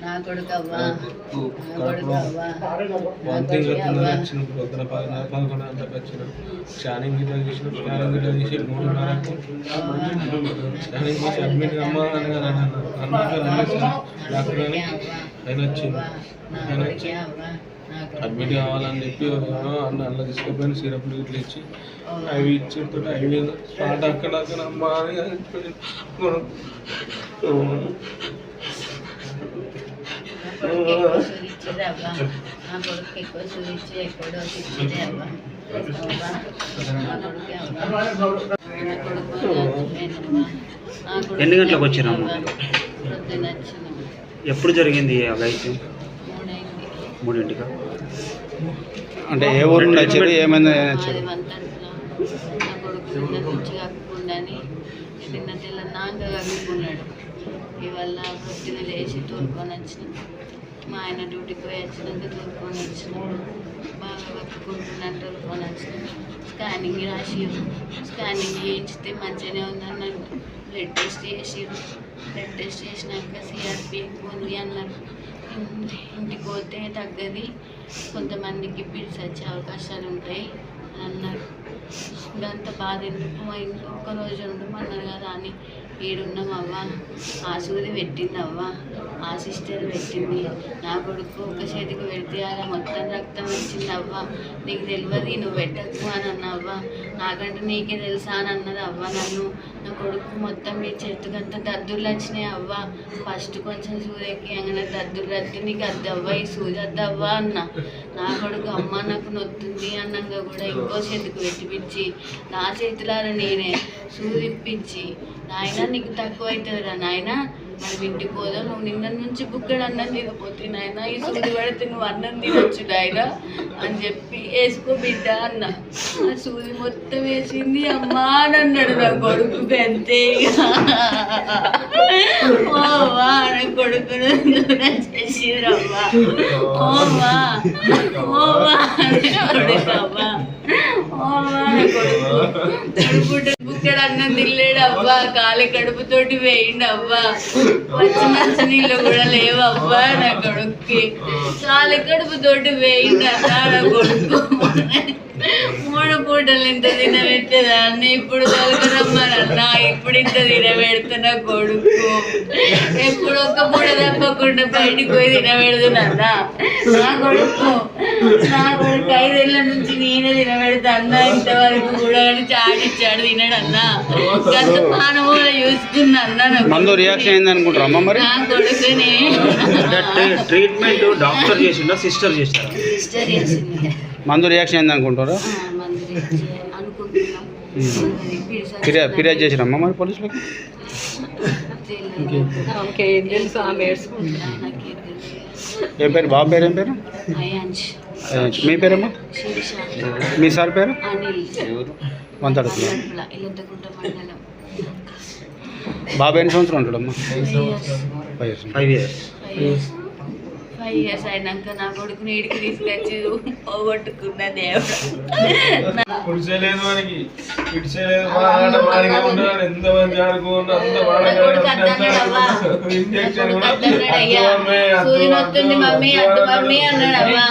నా స్కానింగ్ గిట్లా చేసిన స్కానింగ్ గిట్లా చేసి మూడున్నరకు స్కానింగ్ చేసి అడ్మిట్ డాక్టర్ అని ఆయన వచ్చింది ఆయన వచ్చి అడ్మిట్ కావాలని చెప్పి అన్న అల్ల తీసుకుపోయిన సిరప్లు ఇట్లా ఇచ్చి అవి ఇచ్చిన అవి స్పాట్ అక్కడ అక్కడ అమ్మ అని నా కొడుకు ఎక్కువ ఎక్కడో అవ్వా ఎన్ని గంటలకు వచ్చిరమ్మ? ఎప్పుడు జరిగింది ఆ వైద్యం మూడింటిగా అంటే ఏ ఊరు నుండి వచ్చారు? ఏమైంది? మాది వంతంట్లో. నా కొడుకు నిన్న తెల్ల ఇవాళ పొద్దున లేచి తోలుకొని వచ్చినాం. మా ఆయన డ్యూటీకి పోయి వచ్చినాక తోలుకొని వచ్చినాం. బాగా కక్కుకుంటున్నాను తోలుకొని వచ్చినాం. స్కానింగ్ రాసిర్రు స్కానింగ్ చేయించితే మంచిగానే ఉందన్నారు బ్లడ్ టెస్ట్ చేసిరు. బ్లడ్ టెస్ట్ చేసినాక సిఆర్పి ఉంది అన్నారు ఇంటికి పోతే తగ్గది. కొంతమందికి పిలిచి వచ్చే అవకాశాలు ఉంటాయి అన్నారు. ఇదంతా బాధ ఎందుకు? మా ఇంట్లో ఒక రోజు ఉండమన్నారు కదా అని. ఈడున్నాం అవ్వ ఆ సూది పెట్టింది అవ్వ. ఆ సిస్టర్ పెట్టింది. నా కొడుకు ఒక చేతికి పెడితే అలా మొత్తం రక్తం వచ్చింది అవ్వ. నీకు తెలియదు నువ్వు పెట్టకు అని అన్నవ్వ నాకంటే నీకే తెలుసా అని అన్నది అవ్వ నన్ను. కొడుకు మొత్తం మీ చేతికంతా దద్దుర్లు వచ్చినాయి. అవ్వ ఫస్ట్ కొంచెం సూర్యకి అంగన దద్దుర్లు వస్తే నీకు అద్దవ్వ? ఈ సూది అద్దవ్వా అన్న. నా కొడుకు అమ్మ నాకు నొత్తుంది అన్నాక కూడా ఇంకో చేతికి పెట్టిపించి నా చేతులారా నేనే సూదిప్పించి. నాయన నీకు తక్కువ అవుతుందిరా నాయన. మనం ఇంటికి పోదాం. నువ్వు నిన్న నుంచి బుక్కడు అన్నం తినపోతే నాయన. ఈ సూది పడితే నువ్వు అన్నం తినొచ్చు నాయన అని చెప్పి వేసుకో బిడ్డ అన్న. ఆ సూది మొత్తం వేసింది అమ్మా అని అన్నాడు నా కొడుకు. అంతే ఓ వా నా కొడుకును చేసిరమ్మా ఓ వా ఓ వా కొడుకమ్మా ఓ వా నా కొడుకు. ఇక్కడ అన్నం తినలేడు అవ్వా. కాలి కడుపుతోటి వేయండి అవ్వా. మంచి మంచి నీళ్ళు కూడా లేవు అవ్వా నా కొడుక్కి. కాలి కడుపుతోటి వేయండి అన్నా నా కొడుకు. మూడు పూటలు ఇంత తినబెట్టేదాన్ని. ఇప్పుడు తొలగరమ్మనన్నా ఇప్పుడు ఇంత తినబెడుతున్న కొడుకు. ఎప్పుడు ఒక్క పూట తప్పకుండా బయటికి పోయి తినబెడుతున్నా నా కొడుకు. నా కొడుకు ఐదేళ్ళ నుంచి నేనే తినబెడతా అన్నా ఇంతవరకు కూడా కానీ చాడిచ్చాడు తినడన్నా గత మానవులు చూసుకున్నా అన్నా మందు. రియాక్షన్ అయింది అనుకుంటారమ్మా మరి? నా కొడుకుని. ట్రీట్మెంట్ డాక్టర్ చేసిండా సిస్టర్ చేస్తారా సిస్టర్ చేసింది. మందు రియాక్షన్ అయింది అనుకుంటారా ఫిర్యాదు ఫిర్యాదు చేసిరమ్మా మరి పోలీసులకి? ఏం పేరు? బాబు పేరు ఏం పేరు? మీ పేరేమ్మా? శిరీష. మీ సార్ పేరు? మండలం. బాబు ఎన్ని సంవత్సరాలు ఉంటాడమ్మా five years five years five years అయినాక నా కొడుకుని ఇడికి తీసుకొచ్చి పోగొట్టుకున్న దేవుడు. మమ్మీ అద్దు మమ్మీ అన్నాడవ్వా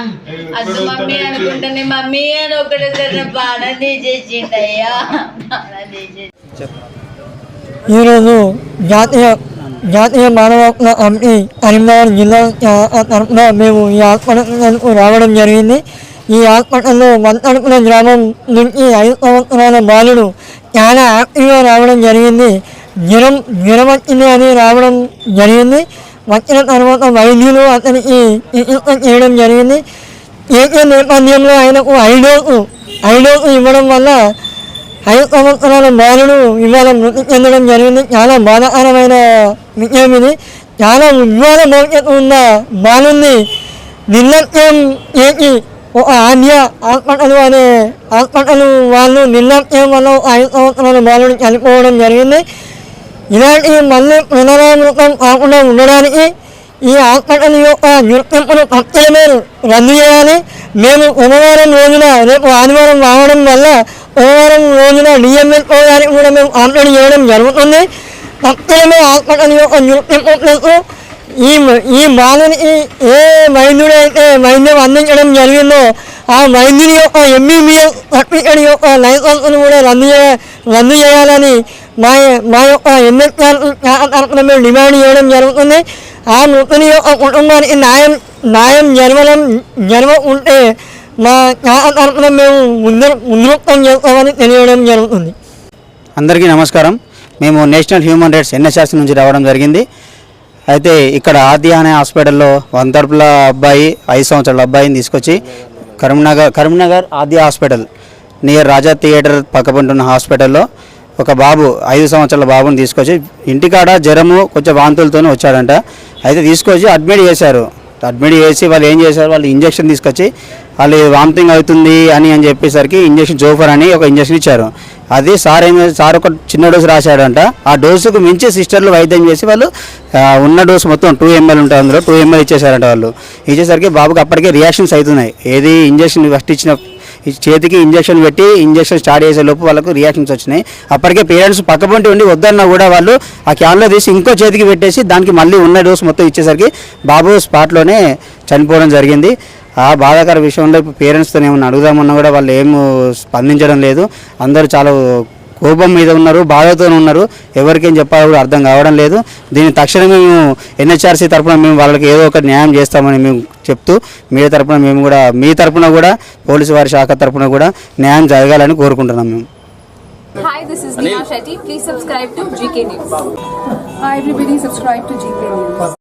అద్దు మమ్మీ అనుకుంటానే మమ్మీ అని ఒకటేసారి బాణం తీసేసిండయ్యా బాణం తీసేసి. ఈరోజు జాతీయ జాతీయ మానవ కమిటీ కరీంనగర్ జిల్లా తరఫున మేము ఈ హాస్పిటల్కు రావడం జరిగింది. ఈ హాస్పిటల్లో వంతడుకుల గ్రామం నుంచి ఐదు సంవత్సరాల బాలుడు చాలా యాక్టివ్గా రావడం జరిగింది. జ్వరం జ్వరం వచ్చింది అని రావడం జరిగింది. వచ్చిన తర్వాత వైద్యులు అతనికి చికిత్స చేయడం జరిగింది. ఏకే నేపథ్యంలో ఆయనకు ఐడోకు ఐడోకు ఇవ్వడం వల్ల ఐదు సంవత్సరాల బాలుడు ఇవాళ మృతి చెందడం జరిగింది. చాలా బాధాకరమైన విషయం ఇది. చాలా ఉజ్వల భవిష్యత్తు ఉన్న బాలుని నిర్లక్ష్యం చేసి ఒక ఆద్య హాస్పిటల్ అనే హాస్పిటల్ వాళ్ళు నిర్లక్ష్యం వల్ల ఒక ఐదు సంవత్సరాల బాలుడు చనిపోవడం జరిగింది. ఇలాంటివి మళ్ళీ పునరావృతం కాకుండా ఉండడానికి ఈ హాస్పిటల్ యొక్క గుర్తింపును తక్షణమే రద్దు చేయాలి. మేము సోమవారం రోజున రేపు ఆదివారం రావడం వల్ల సోమవారం రోజున డిఎంఎస్ఓ గారికి కూడా మేము కంప్లైంట్ చేయడం జరుగుతుంది తక్షణమే హాస్పిటల్ యొక్క గుర్తింపు ఈ ఈ బాలునికి ఏ వైద్యుడైతే వైద్యం అందించడం జరిగిందో ఆ వైద్యుని యొక్క ఎంబీబీఎస్ సర్టిఫికేట్ యొక్క లైసెన్స్ను కూడా రద్దు చేయ రద్దు చేయాలని మా మా యొక్క ఎన్ఎస్ఆర్ తరఫున మేము డిమాండ్ చేయడం జరుగుతుంది ఆ మృతుని యొక్క కుటుంబానికి న్యాయం న్యాయం జరగడం జరగకుంటే మా శాఖ మేము ముందు ఉద్రిక్తం చేస్తామని తెలియడం జరుగుతుంది. అందరికీ నమస్కారం. మేము నేషనల్ హ్యూమన్ రైట్స్ ఎన్ఎస్ఆర్సి నుంచి రావడం జరిగింది. అయితే ఇక్కడ ఆద్య అనే హాస్పిటల్లో వంతర్పుల అబ్బాయి ఐదు సంవత్సరాల అబ్బాయిని తీసుకొచ్చి Karimnagar Karimnagar Aadya hospital near Raja theatre పక్కపంట ఉన్న హాస్పిటల్లో ఒక బాబు ఐదు సంవత్సరాల బాబుని తీసుకొచ్చి ఇంటికాడ జ్వరము కొంచెం వాంతులతోనే వచ్చాడంట. అయితే తీసుకొచ్చి అడ్మిట్ చేశారు. అడ్మిట్ చేసి వాళ్ళు ఏం చేశారు? వాళ్ళు ఇంజక్షన్ తీసుకొచ్చి వాళ్ళు వామిటింగ్ అవుతుంది అని అని చెప్పేసరికి ఇంజక్షన్ జోఫర్ అని ఒక ఇంజక్షన్ ఇచ్చారు. అది సార్ ఏం సార్ ఒక చిన్న డోసు రాశాడంట. ఆ డోసుకు మించి సిస్టర్లు వైద్యం చేసి వాళ్ళు ఉన్న డోసు మొత్తం టూ ఎంఎల్ ఉంటుంది అందులో టూ ఎంఎల్ ఇచ్చేసారంట వాళ్ళు. ఇచ్చేసరికి బాబుకి అప్పటికే రియాక్షన్స్ అవుతున్నాయి. ఏది ఇంజక్షన్ ఫస్ట్ ఇచ్చిన చేతికి ఇంజక్షన్ పెట్టి ఇంజక్షన్ స్టార్ట్ చేసే లోపు వాళ్ళకు రియాక్షన్స్ వచ్చినాయి. అప్పటికే పేరెంట్స్ పక్కపంటి ఉండి వద్దన్నా కూడా వాళ్ళు ఆ క్యాన్లో తీసి ఇంకో చేతికి పెట్టేసి దానికి మళ్ళీ ఉన్న డోస్ మొత్తం ఇచ్చేసరికి బాబు స్పాట్లోనే చనిపోవడం జరిగింది. ఆ బాధాకర విషయంలో ఇప్పుడు పేరెంట్స్తో ఏమన్నా అడుగుదామన్నా కూడా వాళ్ళు ఏం స్పందించడం లేదు అందరూ చాలా కోపం మీద ఉన్నారు బాధతో ఉన్నారు ఎవరికేం చెప్పాలో కూడా అర్థం కావడం లేదు దీన్ని తక్షణమే మేము ఎన్హెచ్ఆర్సీ తరఫున మేము వాళ్ళకి ఏదో ఒక న్యాయం చేస్తామని మేము చెప్తూ మీ తరఫున మేము కూడా మీ తరఫున కూడా పోలీసు వారి శాఖ తరఫున కూడా న్యాయం జరగాలని కోరుకుంటున్నాం మేము Hi, this is Neha Shetty. Please subscribe to GK News. Hi everybody, subscribe to GK News.